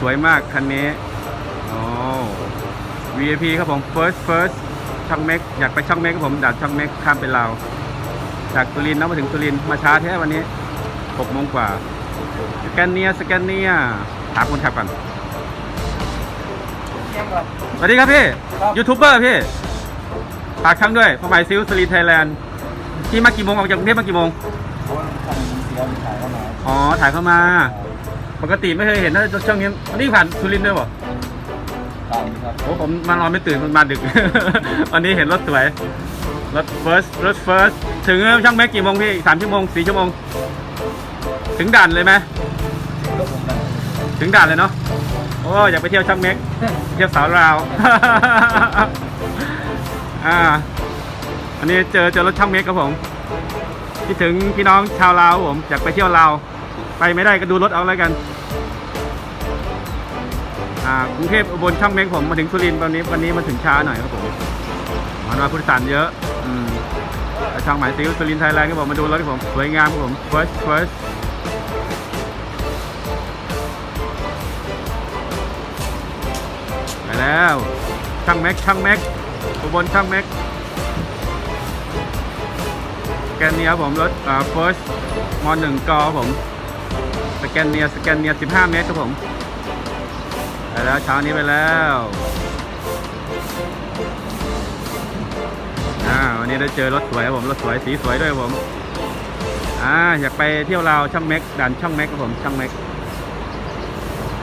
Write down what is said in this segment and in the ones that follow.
สวยมากคันนี้โอ้ VIP ครับผม first first ช่องเม็กอยากไปช่องเม็กครับผมดัดช่องเม็กข้ามไปลาวจากสุรินทร์นะมาถึงสุรินทร์มาช้าแท้วันนี้6โมงกว่าสแกนเนียสแกนเนียถามคนขับก่อนสวัสดีครับพี่ครับยูทูบเบอร์พี่ฝากครั้งด้วยพอหมายซิลสลีไทยแลนด์ที่มากี่โมงออกจากกรุงเทพมากี่โมงเพราะว่าทางเสียมีขายเข้ามาอ๋อถ่ายเข้ามา ปกติไม่เคยเห็นนะช่องนี้วันนี้ผ่านสุรินทร์ด้วยเปล่ะตามครับโอ้ผมมานอนไม่ตื่นมาดึก วันนี้เห็นรถสวยรถ first รถ first ถึงช่างแม็กกี่โมงพี่สามชั่วโมงสี่ชั่วโมง ถึงด่านเลยไหมรถผมนะถึงด่านเลยเนาะโอ้อยากไปเที่ยวช่างเม็กเที่ยวสาวราว อ่า อันนี้เจอเจอรถช่างเม็กครับผมคิดถึงพี่น้องชาวลาวครับผมอยากไปเที่ยวลาว ไปไม่ได้ก็ดูรถเอาแล้วกัน อ่ากรุงเทพอุบลช่างเม็กผมมาถึงสุรินทร์วันนี้วันนี้มาถึงช้าหน่อยครับผมมันมาผู้โดยสารเยอะอืมช่างหมายซิวสุรินทร์ไทยแลนด์ครับผมมาดูรถครับผมสวยงามครับผม first first ไปแล้วช่างแม็กช่างแม็กอุบลช่างแม็กแกนนียครับผมรถอ่า first มหนึ่งกผม สแกนเนียสแกนเนีย15 เมตรครับผมไปแล้วเช้านี้ไปแล้วอ่าวันนี้ได้เจอรถสวยครับผมรถสวยสีสวยด้วยผมอ่าอยากไปเที่ยวลาวช่องแม็กด่านช่องแม็กครับผมช่องแม็ก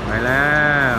ไปแล้ว